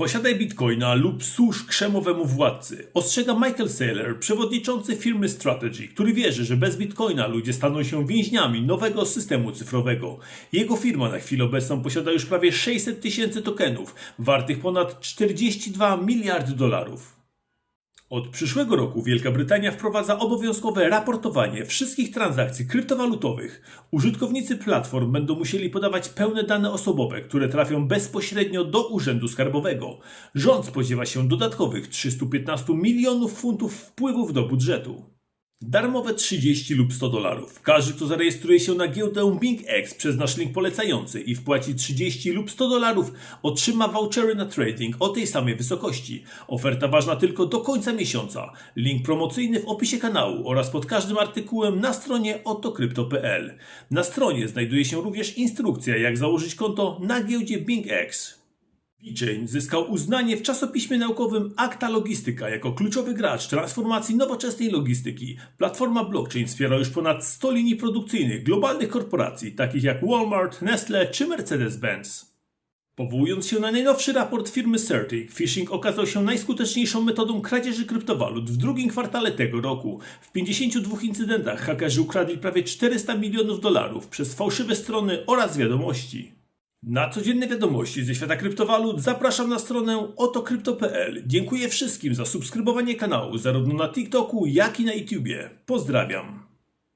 Posiadaj bitcoina lub służ krzemowemu władcy. Ostrzega Michael Saylor, przewodniczący firmy Strategy, który wierzy, że bez bitcoina ludzie staną się więźniami nowego systemu cyfrowego. Jego firma na chwilę obecną posiada już prawie 600 tysięcy tokenów, wartych ponad 42 miliardy dolarów. Od przyszłego roku Wielka Brytania wprowadza obowiązkowe raportowanie wszystkich transakcji kryptowalutowych. Użytkownicy platform będą musieli podawać pełne dane osobowe, które trafią bezpośrednio do Urzędu Skarbowego. Rząd spodziewa się dodatkowych 315 milionów funtów wpływów do budżetu. Darmowe 30 lub 100 dolarów. Każdy, kto zarejestruje się na giełdę BingX przez nasz link polecający i wpłaci 30 lub 100 dolarów, otrzyma vouchery na trading o tej samej wysokości. Oferta ważna tylko do końca miesiąca. Link promocyjny w opisie kanału oraz pod każdym artykułem na stronie otokrypto.pl. Na stronie znajduje się również instrukcja, jak założyć konto na giełdzie BingX. VeChain zyskał uznanie w czasopiśmie naukowym Acta Logistyka jako kluczowy gracz transformacji nowoczesnej logistyki. Platforma blockchain wspiera już ponad 100 linii produkcyjnych globalnych korporacji, takich jak Walmart, Nestle czy Mercedes-Benz. Powołując się na najnowszy raport firmy Certic, phishing okazał się najskuteczniejszą metodą kradzieży kryptowalut w drugim kwartale tego roku. W 52 incydentach hakerzy ukradli prawie 400 milionów dolarów przez fałszywe strony oraz wiadomości. Na codzienne wiadomości ze świata kryptowalut zapraszam na stronę otokrypto.pl. Dziękuję wszystkim za subskrybowanie kanału zarówno na TikToku, jak i na YouTubie. Pozdrawiam.